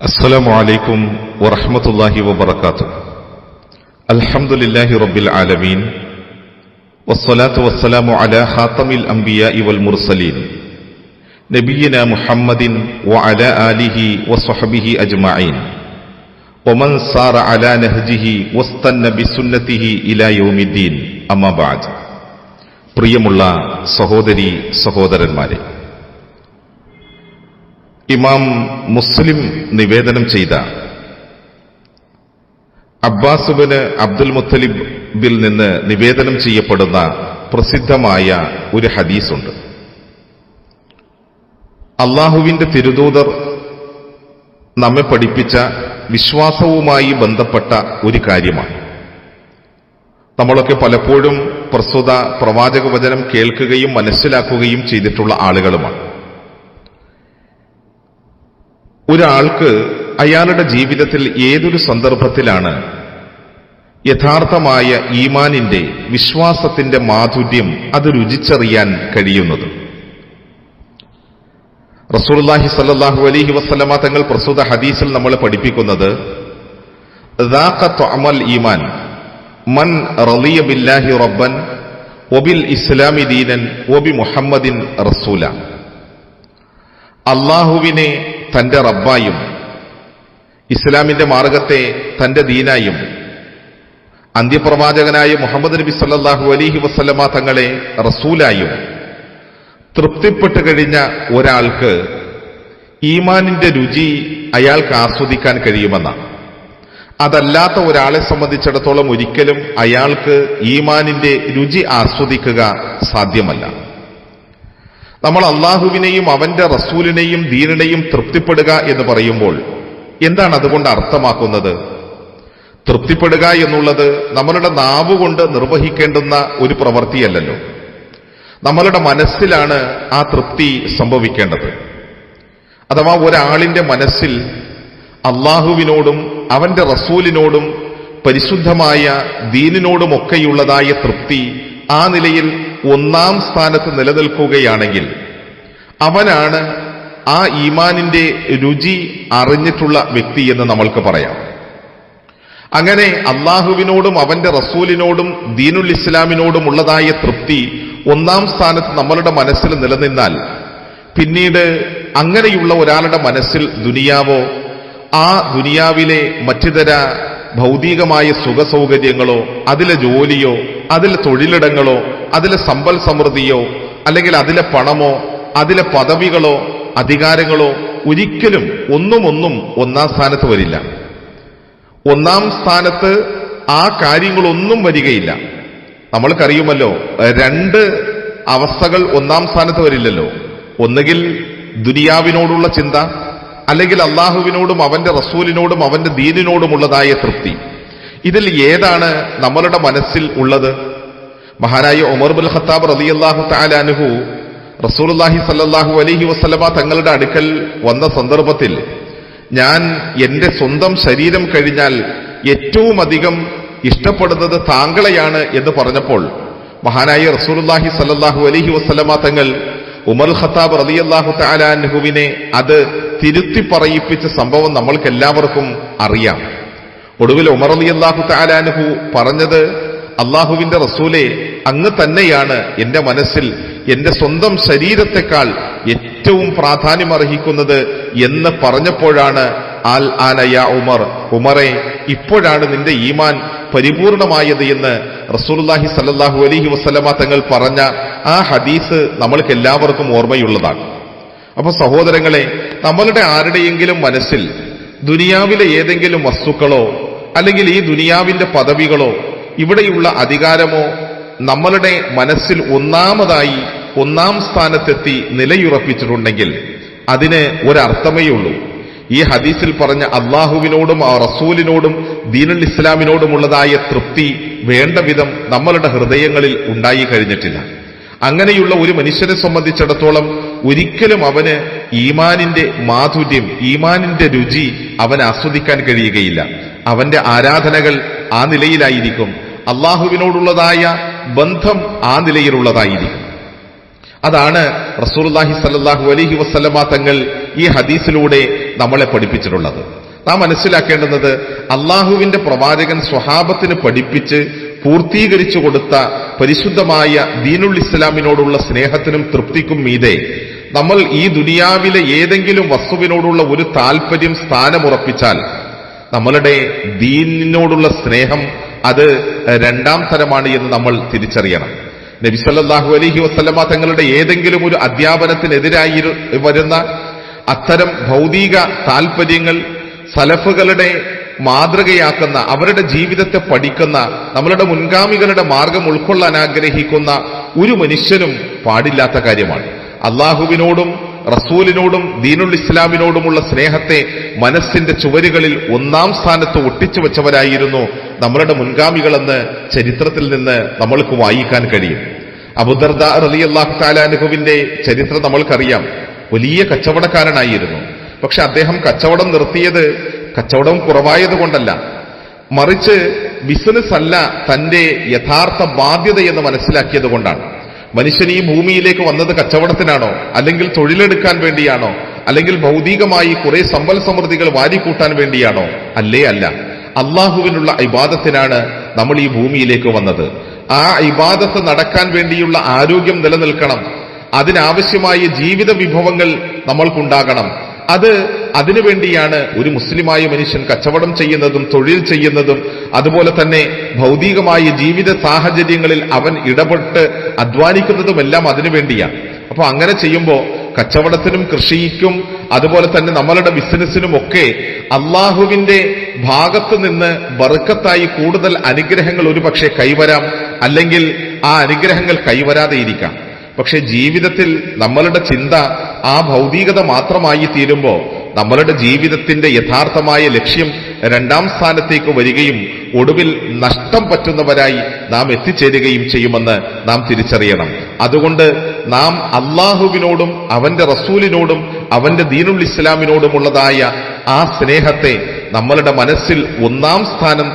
السلام عليكم ورحمة الله وبركاته الحمد لله رب العالمين والصلاة والسلام على خاتم الأنبياء والمرسلين نبينا محمد وعلى آله وصحبه أجمعين ومن سار على نهجه واستنى بسنته إلى يوم الدين أما بعد പ്രിയമുള്ള സഹോദരി സഹോദരന്മാരെ ഇമാം മുസ്ലിം നിവേദനം ചെയ്ത. അബ്ബാസുബിന് അബ്ദുൽ മുത്തലിബിൽ നിന്ന് നിവേദനം ചെയ്യപ്പെടുന്ന പ്രസിദ്ധമായ ഒരു ഹദീസുണ്ട്. അള്ളാഹുവിന്റെ തിരുദൂതർ നമ്മെ പഠിപ്പിച്ച വിശ്വാസവുമായി ബന്ധപ്പെട്ട ഒരു കാര്യമാണ്. നമ്മളൊക്കെ പലപ്പോഴും പ്രസ്തുത പ്രവാചക വചനം കേൾക്കുകയും മനസ്സിലാക്കുകയും ചെയ്തിട്ടുള്ള ആളുകളുമാണ്. ഒരാൾക്ക് അയാളുടെ ജീവിതത്തിൽ ഏതൊരു സന്ദർഭത്തിലാണ് യഥാർത്ഥമായ ഈമാനിന്റെ വിശ്വാസത്തിന്റെ മാധുര്യം അത് രുചിച്ചറിയാൻ കഴിയുന്നത്? റസൂർലാഹി സല്ലാഹു അലഹി വസ്ലമ തങ്ങൾ പ്രസ്തുത ഹദീസിൽ നമ്മൾ പഠിപ്പിക്കുന്നത് അമൽ ഈമാൻ മൻ റലിയ ബില്ലാഹി റബ്ബൻ ഒബിൽ ഇസ്ലാമി ദീനൻ ഒബി മുഹമ്മദിൻ റസൂല. അള്ളാഹുവിനെ തന്റെ റബ്ബായും ഇസ്ലാമിന്റെ മാർഗത്തെ തന്റെ ദീനായും. അന്ത്യപ്രവാചകനായ മുഹമ്മദ് നബി സല്ലാഹു അലഹി വസ്ലമ തങ്ങളെ റസൂലായും. തൃപ്തിപ്പെട്ടു കഴിഞ്ഞ ഒരാൾക്ക് ഈമാനിന്റെ രുചി അയാൾക്ക് ആസ്വദിക്കാൻ കഴിയുമെന്ന. അതല്ലാത്ത ഒരാളെ സംബന്ധിച്ചിടത്തോളം ഒരിക്കലും അയാൾക്ക് ഈമാനിന്റെ രുചി ആസ്വദിക്കുക സാധ്യമല്ല. നമ്മൾ അള്ളാഹുവിനെയും അവന്റെ റസൂലിനെയും ദീനിനെയും തൃപ്തിപ്പെടുക എന്ന് പറയുമ്പോൾ എന്താണ് അതുകൊണ്ട് അർത്ഥമാക്കുന്നത്? തൃപ്തിപ്പെടുക എന്നുള്ളത് നമ്മളുടെ നാവ് കൊണ്ട് നിർവഹിക്കേണ്ടുന്ന ഒരു പ്രവൃത്തിയല്ലല്ലോ. നമ്മളുടെ മനസ്സിലാണ് ആ തൃപ്തി സംഭവിക്കേണ്ടത്. അഥവാ ഒരാളിന്റെ മനസ്സിൽ അള്ളാഹുവിനോടും അവന്റെ റസൂലിനോടും പരിശുദ്ധമായ ദീനിനോടുമൊക്കെയുള്ളതായ തൃപ്തി ആ നിലയിൽ ഒന്നാം സ്ഥാനത്ത് നിലനിൽക്കുകയാണെങ്കിൽ അവനാണ് ആ ഈമാനിന്റെ രുചി അറിഞ്ഞിട്ടുള്ള വ്യക്തി എന്ന് നമ്മൾക്ക് പറയാം. അങ്ങനെ അള്ളാഹുവിനോടും അവന്റെ റസൂലിനോടും ദീനുൽ ഇസ്ലാമിനോടും ഉള്ളതായ തൃപ്തി ഒന്നാം സ്ഥാനത്ത് നമ്മളുടെ മനസ്സിൽ നിലനിന്നാൽ പിന്നീട് അങ്ങനെയുള്ള ഒരാളുടെ മനസ്സിൽ ദുനിയാവോ ആ ദുനിയാവിലെ മറ്റുതര ഭൗതികമായ സുഖസൗകര്യങ്ങളോ അതിലെ ജോലിയോ അതിലെ തൊഴിലിടങ്ങളോ അതിലെ സമ്പൽ സമൃദ്ധിയോ അല്ലെങ്കിൽ അതിലെ പണമോ അതിലെ പദവികളോ അധികാരങ്ങളോ ഒരിക്കലും ഒന്നും ഒന്നും ഒന്നാം സ്ഥാനത്ത് വരില്ല. ഒന്നാം സ്ഥാനത്ത് ആ കാര്യങ്ങളൊന്നും വരികയില്ല. നമ്മൾക്കറിയുമല്ലോ രണ്ട് അവസ്ഥകൾ ഒന്നാം സ്ഥാനത്ത് വരില്ലല്ലോ. ഒന്നുകിൽ ദുനിയാവിനോടുള്ള ചിന്ത അല്ലെങ്കിൽ അള്ളാഹുവിനോടും അവന്റെ റസൂലിനോടും അവന്റെ ദീനിനോടുമുള്ളതായ തൃപ്തി. ഇതിൽ ഏതാണ് നമ്മളുടെ മനസ്സിൽ ഉള്ളത്? മഹാനായ ഒമർ ബുൽ ഖത്താബ് റലി അള്ളാഹു താലാനുഹു റസൂൽഹി സല്ലാഹു അലഹി വസ്ലമ തങ്ങളുടെ അടുക്കൽ വന്ന സന്ദർഭത്തിൽ ഞാൻ എന്റെ സ്വന്തം ശരീരം കഴിഞ്ഞാൽ ഏറ്റവും അധികം ഇഷ്ടപ്പെടുന്നത് താങ്കളെയാണ് എന്ന് പറഞ്ഞപ്പോൾ മഹാനായ റസൂൽഹി സല്ലാഹു അലഹി വസ്ലമ തങ്ങൾ ഉമർ ഖത്താബ് റലിയല്ലാഹു താലാൻഹുവിനെ അത് തിരുത്തി പറയിപ്പിച്ച സംഭവം നമ്മൾക്കെല്ലാവർക്കും അറിയാം. ഒടുവിൽ ഉമർ അലി അള്ളാഹു താലാൻഹു പറഞ്ഞത് അള്ളാഹുവിന്റെ റസൂലെ അങ്ങ് തന്നെയാണ് എന്റെ മനസ്സിൽ എന്റെ സ്വന്തം ശരീരത്തെക്കാൾ ഏറ്റവും പ്രാധാന്യം അർഹിക്കുന്നത് എന്ന് പറഞ്ഞപ്പോഴാണ് ആൽ ആനയ ഉമർ. ഉമറെ ഇപ്പോഴാണ് നിന്റെ ഈമാൻ പരിപൂർണമായത് എന്ന് റസൂർലാഹി സല്ലാഹു അലഹി വസ്ലമ തങ്ങൾ പറഞ്ഞ ആ ഹദീസ് നമ്മൾക്ക് എല്ലാവർക്കും ഓർമ്മയുള്ളതാണ്. അപ്പൊ സഹോദരങ്ങളെ നമ്മളുടെ ആരുടെയെങ്കിലും മനസ്സിൽ ദുനിയാവിലെ ഏതെങ്കിലും വസ്തുക്കളോ അല്ലെങ്കിൽ ഈ ദുനിയാവിന്റെ പദവികളോ ഇവിടെയുള്ള അധികാരമോ നമ്മളുടെ മനസ്സിൽ ഒന്നാമതായി ഒന്നാം സ്ഥാനത്തെത്തി നിലയുറപ്പിച്ചിട്ടുണ്ടെങ്കിൽ അതിന് ഒരർത്ഥമേ ഉള്ളൂ. ഈ ഹദീസിൽ പറഞ്ഞ അള്ളാഹുവിനോടും ആ റസൂലിനോടും ദീനുൽ ഇസ്ലാമിനോടുമുള്ളതായ തൃപ്തി വേണ്ട വിധം നമ്മളുടെ ഹൃദയങ്ങളിൽ ഉണ്ടായി കഴിഞ്ഞിട്ടില്ല. അങ്ങനെയുള്ള ഒരു മനുഷ്യനെ സംബന്ധിച്ചിടത്തോളം ഒരിക്കലും അവന് ഈമാനിന്റെ മാധുര്യം ഈമാനിന്റെ രുചി അവൻ ആസ്വദിക്കാൻ കഴിയുകയില്ല. അവന്റെ ആരാധനകൾ ആ നിലയിലായിരിക്കും. അള്ളാഹുവിനോടുള്ളതായ ബന്ധം ആ നിലയിലുള്ളതായിരിക്കും. അതാണ് റസൂർലാഹി സല്ലാഹു അലഹി വസ്ലമ തങ്ങൾ ഈ ഹദീസിലൂടെ നമ്മളെ പഠിപ്പിച്ചിട്ടുള്ളത്. നാം മനസ്സിലാക്കേണ്ടുന്നത് അള്ളാഹുവിന്റെ പ്രവാചകൻ സ്വഹാബത്തിന് പഠിപ്പിച്ച് പൂർത്തീകരിച്ചു കൊടുത്ത പരിശുദ്ധമായ ദീനുൽ ഇസ്ലാമിനോടുള്ള സ്നേഹത്തിനും തൃപ്തിക്കും മീതെ നമ്മൾ ഈ ദുനിയാവിലെ ഏതെങ്കിലും വസ്തുവിനോടുള്ള ഒരു താല്പര്യം സ്ഥാനമുറപ്പിച്ചാൽ നമ്മളുടെ ദീനിനോടുള്ള സ്നേഹം അത് രണ്ടാം തരമാണ് എന്ന് നമ്മൾ തിരിച്ചറിയണം. നബിസല്ലാഹു അലഹി വസ്ലമ തങ്ങളുടെ ഏതെങ്കിലും ഒരു അധ്യാപനത്തിനെതിരായി വരുന്ന അത്തരം ഭൗതിക താല്പര്യങ്ങൾ സലഫുകളുടെ മാതൃകയാക്കുന്ന അവരുടെ ജീവിതത്തെ പഠിക്കുന്ന നമ്മളുടെ മുൻഗാമികളുടെ മാർഗം ഉൾക്കൊള്ളാൻ ആഗ്രഹിക്കുന്ന ഒരു മനുഷ്യനും പാടില്ലാത്ത കാര്യമാണ്. അള്ളാഹുവിനോടും റസൂലിനോടും ദീനുൽ ഇസ്ലാമിനോടുമുള്ള സ്നേഹത്തെ മനസ്സിന്റെ ചുവരുകളിൽ ഒന്നാം സ്ഥാനത്ത് ഒട്ടിച്ചു വെച്ചവരായിരുന്നു നമ്മളുടെ മുൻഗാമികളെന്ന് ചരിത്രത്തിൽ നിന്ന് നമ്മൾക്ക് വായിക്കാൻ കഴിയും. അബുദർദ റലി അള്ളാഹു താലാനുഹുവിന്റെ ചരിത്രം നമ്മൾക്കറിയാം. വലിയ കച്ചവടക്കാരനായിരുന്നു. പക്ഷെ അദ്ദേഹം കച്ചവടം നിർത്തിയത് കച്ചവടം കുറവായത് കൊണ്ടല്ല. മറിച്ച് ബിസിനസ് അല്ല തന്റെ യഥാർത്ഥ ബാധ്യത എന്ന് മനസ്സിലാക്കിയത് കൊണ്ടാണ്. മനുഷ്യൻ ഈ ഭൂമിയിലേക്ക് വന്നത് കച്ചവടത്തിനാണോ? അല്ലെങ്കിൽ തൊഴിലെടുക്കാൻ വേണ്ടിയാണോ? അല്ലെങ്കിൽ ഭൗതികമായി കുറെ സമ്പൽ സമൃദ്ധികൾ വാരിക്കൂട്ടാൻ വേണ്ടിയാണോ? അല്ലേ അല്ല. അള്ളാഹുവിനുള്ള ഇബാദത്തിനാണ് നമ്മൾ ഈ ഭൂമിയിലേക്ക് വന്നത്. ആ ഇബാദത്ത് നടക്കാൻ വേണ്ടിയുള്ള ആരോഗ്യം നിലനിൽക്കണം. അതിനാവശ്യമായ ജീവിത വിഭവങ്ങൾ നമ്മൾക്കുണ്ടാകണം. അത് അതിനുവേണ്ടിയാണ് ഒരു മുസ്ലിമായ മനുഷ്യൻ കച്ചവടം ചെയ്യുന്നതും തൊഴിൽ ചെയ്യുന്നതും അതുപോലെ തന്നെ ഭൗതികമായ ജീവിത സാഹചര്യങ്ങളിൽ അവൻ ഇടപെട്ട് അധ്വാനിക്കുന്നതുമെല്ലാം അതിനുവേണ്ടിയാണ് അപ്പൊ അങ്ങനെ ചെയ്യുമ്പോൾ കച്ചവടത്തിനും കൃഷിക്കും അതുപോലെ തന്നെ നമ്മളുടെ ബിസിനസ്സിനും ഒക്കെ അള്ളാഹുവിന്റെ ഭാഗത്ത് നിന്ന് ബറുക്കത്തായി കൂടുതൽ അനുഗ്രഹങ്ങൾ ഒരുപക്ഷെ കൈവരാം അല്ലെങ്കിൽ ആ അനുഗ്രഹങ്ങൾ കൈവരാതെ ഇരിക്കാം. പക്ഷെ ജീവിതത്തിൽ നമ്മളുടെ ചിന്ത ആ ഭൗതികത മാത്രമായി തീരുമ്പോൾ നമ്മളുടെ ജീവിതത്തിന്റെ യഥാർത്ഥമായ ലക്ഷ്യം രണ്ടാം സ്ഥാനത്തേക്ക് വരികയും ഒടുവിൽ നഷ്ടം പറ്റുന്നവരായി നാം എത്തിച്ചേരുകയും ചെയ്യുമെന്ന് നാം തിരിച്ചറിയണം. അതുകൊണ്ട് നാം അള്ളാഹുവിനോടും അവന്റെ റസൂലിനോടും അവന്റെ ദീനുൽ ഇസ്ലാമിനോടുമുള്ളതായ ആ സ്നേഹത്തെ നമ്മളുടെ മനസ്സിൽ ഒന്നാം സ്ഥാനം